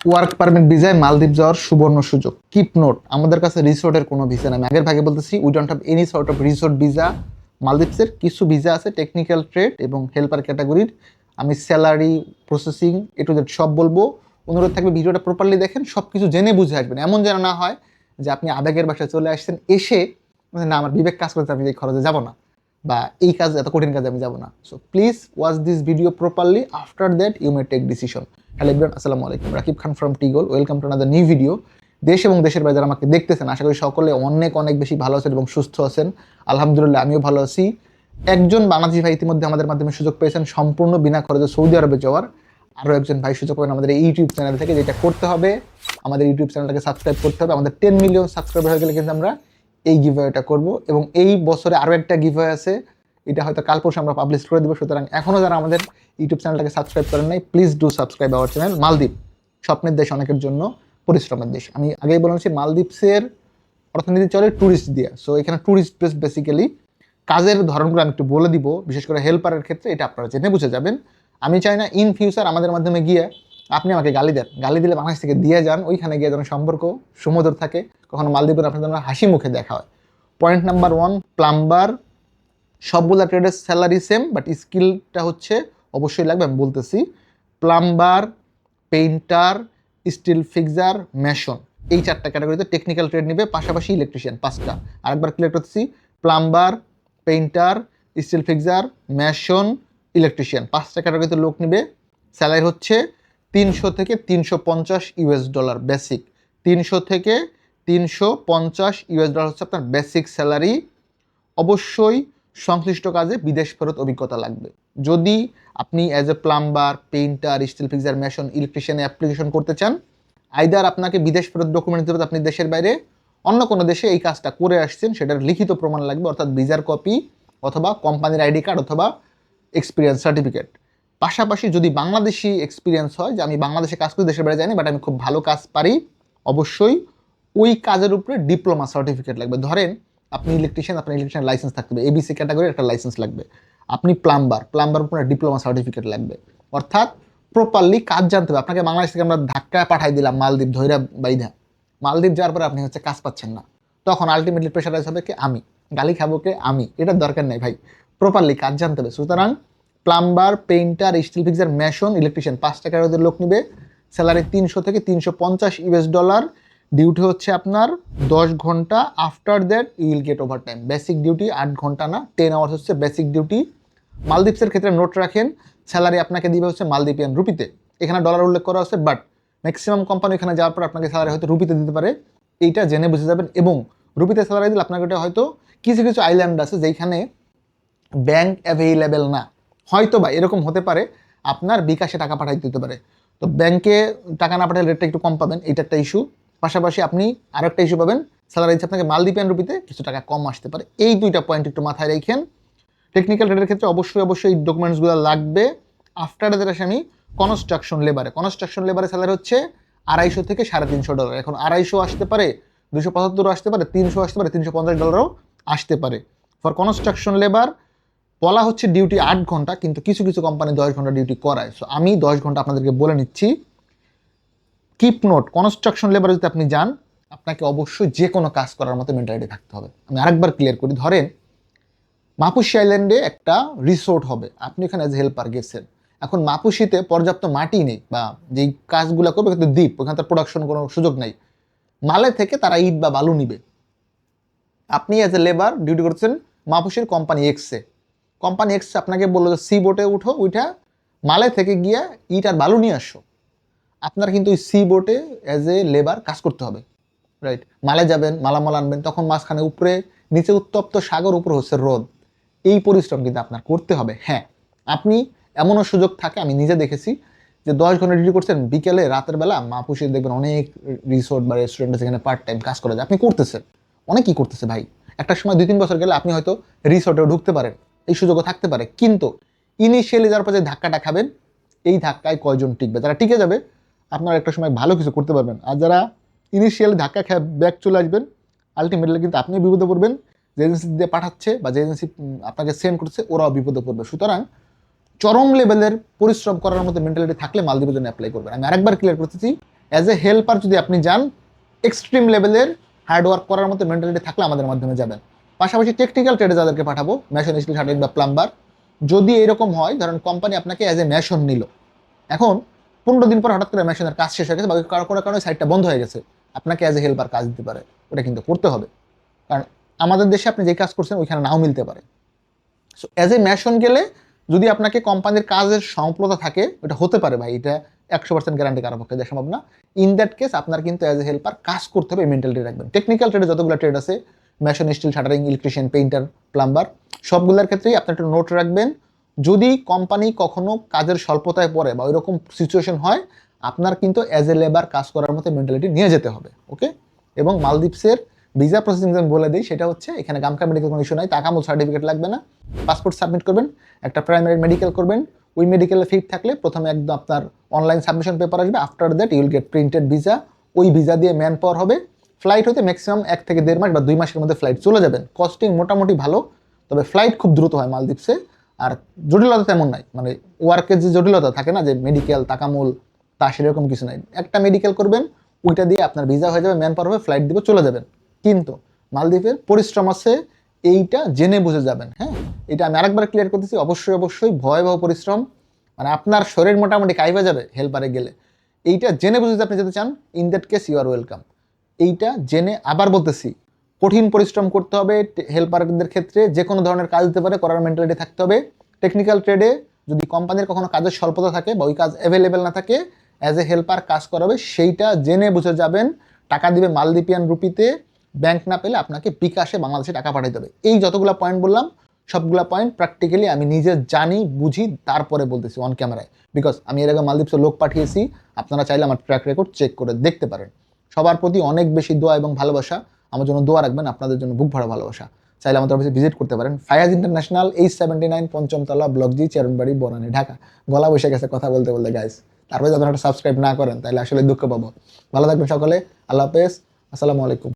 Work permit ভিসায় মালদ্বীপ যাওয়ার সুবর্ণ সুযোগ। কিপ নোট আমাদের কাছে রিসোর্টের কোনো ভিসা নেই। আগের ভাগে বলতেছি we don't have any sort of resort visa মালদ্বীপসের কিছু ভিসা আছে টেকনিক্যাল ট্রেড এবং হেল্পার ক্যাটাগরির আমি salary processing A to Z সব বলব। অনুরোধ থাকবে ভিডিওটা প্রপারলি দেখেন সব কিছু জেনে বুঝে আসবেন। এমন যেন না হয় যে আপনি আবেগের বাসায় চলে আসছেন, এসে না, আমার বিবেক কাজ করতে আমি এই খরচে যাব না বা এই কাজ, এত কঠিন কাজে আমি যাব না। So please watch this video properly after that you may take decision hello Ibran আসসালামু আলাইকুম। Rakib Khan from টিগল welcome to another new video দেশ এবং দেশের বাইরে যারা আমাকে দেখতেছেন, আশা করি সকলে অনেক অনেক বেশি ভালো আছেন এবং সুস্থ আছেন। আলহামদুলিল্লাহ, আমিও ভালো আছি। একজন বাংলাদেশি ভাই ইতিমধ্যে আমাদের মাধ্যমে সুযোগ পেয়েছেন সম্পূর্ণ বিনা খরচে সৌদি আরবে যাওয়ার। আরও একজন ভাই সুযোগ পাবেন আমাদের এই ইউটিউব চ্যানেল থেকে, যেটা করতে হবে। আমাদের ইউটিউব চ্যানেলটাকে সাবস্ক্রাইব করতে হবে। আমাদের টেন মিলিয়ন সাবস্ক্রাইবার হয়ে গেলে কিন্তু আমরা এই গিভওয়েটা করব এবং এই বছরে আরও একটা গিভওয়ে আছে। এটা হয়তো কাল পরশু আমরা পাবলিশ করে দেবো। সুতরাং এখনও যারা আমাদের ইউটিউব চ্যানেলটাকে সাবস্ক্রাইব করেন নাই please do subscribe our channel Maldives, স্বপ্নের দেশ অনেকের জন্য পরিশ্রমের দেশ। আমি আগেই বলেছি, মালদ্বীপসের অর্থনীতি চলে ট্যুরিস্ট দিয়ে। সো এখানে ট্যুরিস্ট প্লেস বেসিক্যালি কাজের ধরনগুলো আমি একটু বলে দিব, বিশেষ করে হেল্পারের ক্ষেত্রে, এটা আপনারা জেনে বুঝে যাবেন। আমি চাই না ইন ফিউচার আমাদের মাধ্যমে গিয়ে আপনি আমাকে গালি দেন। গালি দিলে বাংলাদেশ থেকে দিয়ে যান, ওইখানে গিয়ে যেন সম্পর্ক সুমধুর থাকে। কখনো মালদ্বীপের আপনাদের হাসি মুখে দেখা হয়। পয়েন্ট নাম্বার ওয়ান প্লাম্বার সবগুলা ট্রেডের স্যালারি সেম বাট স্কিলটা হচ্ছে অবশ্যই লাগবে, আমি বলতেছি plumber painter steel fixer mason এই চারটা ক্যাটাগরিতে টেকনিক্যাল ট্রেড নেবে, পাশাপাশি ইলেকট্রিশিয়ান পাঁচটা। আরেকবার ক্লিয়ার করতেছি plumber painter steel fixer mason electrician পাঁচটা ক্যাটাগরিতে লোক নেবে স্যালারি হচ্ছে তিনশো থেকে তিনশো পঞ্চাশ ইউএস ডলার বেসিক তিনশো থেকে তিনশো পঞ্চাশ ইউএস ডলার হচ্ছে আপনার বেসিক স্যালারি অবশ্যই সংশ্লিষ্ট কাজে বিদেশ ফেরত অভিজ্ঞতা লাগবে। যদি আপনি as a plumber painter steel fixer mason ইলেকট্রিশিয়ানে application করতে চান আইদার আপনাকে বিদেশ ফেরত ডকুমেন্ট দিতে আপনি দেশের বাইরে, অন্য কোনো দেশে এই কাজটা করে আসছেন, সেটার লিখিত প্রমাণ লাগবে, অর্থাৎ ভিসার কপি অথবা কোম্পানির আইডি কার্ড অথবা এক্সপিরিয়েন্স সার্টিফিকেট পাশাপাশি যদি বাংলাদেশি এক্সপিরিয়েন্স হয়, যে আমি বাংলাদেশে কাজ করি, দেশের বাইরে যাইনি বাট আমি খুব ভালো কাজ পারি, অবশ্যই ওই কাজের উপরে ডিপ্লোমা সার্টিফিকেট লাগবে। ধরেন আপনি ইলেকট্রিশিয়ান আপনার ইলেকট্রিশিয়ান লাইসেন্স থাকতে হবে। এবিসি ক্যাটাগরির একটা লাইসেন্স লাগবে। আপনি প্লাম্বার প্লাম্বার উপরে ডিপ্লোমা সার্টিফিকেট লাগবে। অর্থাৎ প্রপারলি কাজ জানতে হবে। আপনাকে বাংলাদেশ থেকে আমরা ধাক্কা পাঠাই দিলাম মালদ্বীপ ধৈরা বাইধা। মালদ্বীপ যাওয়ার পরে আপনি হচ্ছে কাজ পাচ্ছেন না। তখন আলটিমেটলি প্রেশারাইজ হবে কে? আমি। গালি খাব কে? আমি। এটার দরকার নেই ভাই। প্রপারলি কাজ জানতে হবে। সুতরাং plumber painter steel fixer mason electrician পাঁচ টাকার লোক নেবে। স্যালারি তিনশো থেকে তিনশো পঞ্চাশ ইউএস ডলার ডিউটি হচ্ছে আপনার দশ ঘণ্টা after that you will get overtime basic duty আট ঘণ্টা না টেন আওয়ার্স হচ্ছে বেসিক ডিউটি মালদ্বীপসের ক্ষেত্রে নোট রাখেন স্যালারি আপনাকে দিবে হচ্ছে মালদ্বীপিয়ান রুপিতে। এখানে ডলার উল্লেখ করা আছে বাট ম্যাক্সিমাম কোম্পানি এখানে যাওয়ার পর আপনাকে স্যালারি হয়তো রুপিতে দিতে পারে। এইটা জেনে বুঝে যাবেন, এবং রুপিতে স্যালারি দিলে আপনাকে ওটা হয়তো কিছু কিছু আইল্যান্ড আছে যেখানে ব্যাংক অ্যাভেইলেবল না। হয়তো বা এরকম হতে পারে, আপনার বিকাশে টাকা পাঠাইতে দিতে পারে। তো ব্যাংকে টাকা না পাঠালে রেটটা একটু কম পাবেন এটা একটা ইস্যু পাশাপাশি আপনি আরও একটা ইস্যু পাবেন স্যালারি আপনাকে মালদ্বীপিয়ান রুপিতে কিছু টাকা কম আসতে পারে। এই দুইটা পয়েন্ট একটু মাথায় রেখেন। টেকনিক্যাল ট্রেডের ক্ষেত্রে অবশ্যই অবশ্যই এই ডকুমেন্টসগুলো লাগবে। আফটার দ্যাট আসে আমি কনস্ট্রাকশন লেবারে কনস্ট্রাকশন লেবারে স্যালারি হচ্ছে আড়াইশো থেকে সাড়ে তিনশো ডলার এখন আড়াইশো আসতে পারে দুশো পঁচাত্তরও আসতে পারে, তিনশো আসতে পারে, তিনশো পঞ্চাশ ডলারও আসতে পারে। ফর কনস্ট্রাকশন লেবার বলা হচ্ছে ডিউটি আট ঘণ্টা, কিন্তু কিছু কিছু কোম্পানি দশ ঘণ্টা ডিউটি করায়। সো আমি দশ ঘণ্টা আপনাদেরকে বলে নিচ্ছি। কিপ নোট কনস্ট্রাকশন লেবারে যদি আপনি যান, আপনাকে অবশ্যই যে কোনো কাজ করার মতো মেন্টালিটি থাকতে হবে। আমি আরেকবার ক্লিয়ার করি, ধরেন মাপুসি আইল্যান্ডে একটা রিসোর্ট হবে। আপনি এখানে অ্যাজ হেল্পার গেছেন এখন মাপুসিতে পর্যাপ্ত মাটি নেই বা যেই কাজগুলো করবে কিন্তু দ্বীপ, ওখানে তার প্রোডাকশন কোনো সুযোগ নেই। মালে থেকে তারা ইট বা বালু নিবে। আপনি অ্যাজ এ লেবার ডিউটি করছেন মাপুসির কোম্পানি এক্সে কোম্পানি এক্স আপনাকে বলল যে সি বোটে উঠো উঠা মালে থেকে গিয়ে ইট আর বালু নিয়ে আসো। আপনার কিন্তু ওই সি বোটে অ্যাজ এ লেবার কাজ করতে হবে রাইট মালে যাবেন, মালামাল আনবেন, তখন মাঝখানে উপরে, নিচে উত্তপ্ত সাগর, উপরে হচ্ছে রোদ। এই পরিশ্রম কিন্তু আপনার করতে হবে। হ্যাঁ আপনি এমনও সুযোগ থাকে, আমি নিজে দেখেছি, যে দশ ঘণ্টা ডিউটি করছেন, বিকেলে, রাতের বেলা মাপুসে দেখবেন অনেক রিসোর্ট বা রেস্টুরেন্টে সেখানে পার্ট টাইম কাজ করা যায়। আপনি করতেছেন। অনেকই করতেছে ভাই। একটা সময় দুই, তিন বছর গেলে আপনি হয়তো রিসোর্টেও ঢুকতে পারেন। এই সুযোগও থাকতে পারে। কিন্তু ইনিশিয়ালি যার পর যে ধাক্কাটা খাবেন, এই ধাক্কায় কয়জন টিকবে? যারা টিকে যাবে আপনারা একটা সময় ভালো কিছু করতে পারবেন। আর যারা ইনিশিয়ালি ধাক্কা খেয়ে ব্যাক চলে আসবেন আলটিমেটলি কিন্তু আপনিও বিপদে পড়বেন। যে এজেন্সি দিয়ে পাঠাচ্ছে বা যে এজেন্সি আপনাকে সেন্ড করছে, ওরাও বিপদে পড়বে। সুতরাং চরম লেভেলের পরিশ্রম করার মতো মেন্টালিটি থাকলে মালদ্বীপের জন্য অ্যাপ্লাই করবেন। আমি আরেকবার ক্লিয়ার করতেছি অ্যাজ এ হেল্পার যদি আপনি যান এক্সট্রিম লেভেলের হার্ডওয়ার্ক করার মতো মেন্টালিটি থাকলে আমাদের মাধ্যমে যাবেন। পাশাপাশি টেকনিক্যাল ট্রেডে যাদেরকে পাঠাবো মেশন স্কিল শার্টিং বা প্লাম্বার যদি এরকম হয়, ধরেন কোম্পানি আপনাকে অ্যাজ এ মেশন নিল। এখন পনেরো দিন পর হঠাৎ করে মেশনের কাজ শেষ হয়ে গেছে বা কারও কোনো কারণে সাইডটা বন্ধ হয়ে গেছে। আপনাকে অ্যাজ এ হেল্পার কাজ দিতে পারে। ওটা কিন্তু করতে হবে। কারণ আমাদের দেশে আপনি যে কাজ করছেন, ওইখানে নাও মিলতে পারে। সো অ্যাজ এ মেশন গেলে যদি আপনাকে কোম্পানির কাজের সম্প্রতা থাকে, ওটা হতে পারে ভাই। এটা একশো পার্সেন্ট গ্যারান্টি কারও পক্ষে দেওয়া সম্ভব না। ইন দ্যাট কেস আপনার কিন্তু অ্যাজ এ হেল্পার কাজ করতে হবে মেন্টালিটি রাখবেন। টেকনিক্যাল ট্রেডে যতগুলো ট্রেড আছে mason steel shuttering electrician painter plumber সবগুলোর ক্ষেত্রেই আপনি একটা নোট রাখবেন। যদি কোম্পানি কখনো কাজের স্বল্পতায় পড়ে বা ওইরকম সিচুয়েশন হয়, আপনার কিন্তু অ্যাজ এ লেবার কাজ করার মতো মেন্টালিটি নিয়ে যেতে হবে ওকে এবং মালদ্বীপসের ভিসা প্রসেসিং আমি বলে দিই, সেটা হচ্ছে এখানে গামকা মেডিকেল কোনো ইস্যু নাই তাকামুল সার্টিফিকেট লাগবে না পাসপোর্ট সাবমিট করবেন, একটা প্রাইমারি মেডিকেল করবেন, ওই মেডিকেলে ফিট থাকলে প্রথমে একদম আপনার অনলাইন সাবমিশন পেপার আসবে after that you'll get printed visa ওই ভিসা দিয়ে ম্যান পাওয়ার হবে ফ্লাইট হতে ম্যাক্সিমাম এক থেকে দেড় মাস বা দুই মাসের মধ্যে ফ্লাইট চলে যাবেন কস্টিং মোটামুটি ভালো, তবে ফ্লাইট খুব দ্রুত হয় মালদ্বীপসে আর জটিলতা তেমন নাই। মানে ওয়ার্কের যে জটিলতা থাকে না, যে মেডিকেল তাকামুল তা সেরকম কিছু নাই। একটা মেডিকেল করবেন, ওইটা দিয়ে আপনার ভিসা হয়ে যাবে, ম্যান পাওয়ার হবে ফ্লাইট দিবে, চলে যাবেন। কিন্তু মালদ্বীপের পরিশ্রম আছে, এইটা জেনে বুঝে যাবেন হ্যাঁ? এটা আমি আরেকবার ক্লিয়ার করতেছি অবশ্যই অবশ্যই ভয়াবহ পরিশ্রম। মানে আপনার শরীর মোটামুটি কাইবা যাবে হেল্পারে গেলে। এইটা জেনে বুঝে আপনি যেতে চান in that case you are welcome এইটা জেনে আবার বলতেছি কঠিন পরিশ্রম করতে হবে হেল্পারদের ক্ষেত্রে যে কোনো ধরনের কাজ দিতে পারে, করার মেন্টালিটি থাকতে হবে। টেকনিক্যাল ট্রেডে যদি কোম্পানির কখনো কাজের স্বল্পতা থাকে বা ওই কাজ অ্যাভেলেবেল না থাকে অ্যাজ এ হেল্পার কাজ করাবে সেইটা জেনে বুঝে যাবেন, টাকা দিবে মালদ্বীপিয়ান রুপিতে ব্যাংক না পেলে আপনাকে বিকাশে বাংলাদেশে টাকা পাঠিয়ে দেবে এই যতগুলো পয়েন্ট বললাম, সবগুলো পয়েন্ট প্র্যাকটিক্যালি আমি নিজে জানি, বুঝি, তারপরে বলতেছি অন ক্যামেরায় বিকজ আমি এর আগে মালদ্বীপসে লোক পাঠিয়েছি, আপনারা চাইলে আমার ট্র্যাক রেকর্ড চেক করে দেখতে পারেন। সবার প্রতি অনেক বেশি দোয়া এবং ভালোবাসা। আমার জন্য দোয়া রাখবেন, আপনাদের জন্য বুক ভরা ভালোবাসা। চাইলে আমাদের অফিসে ভিজিট করতে পারেন। Fayaz international H seventy nine পঞ্চমতলা block G চেরনবাড়ি বনানী ঢাকা গলা বসে গেছে কথা বলতে বলতে গাইস তারপরে যদি আপনারা সাবস্ক্রাইব না করেন, তাহলে আসলে দুঃখ পাবো। ভালো থাকবেন সকলে। আল্লাহ হাফেজ। আসসালামু আলাইকুম।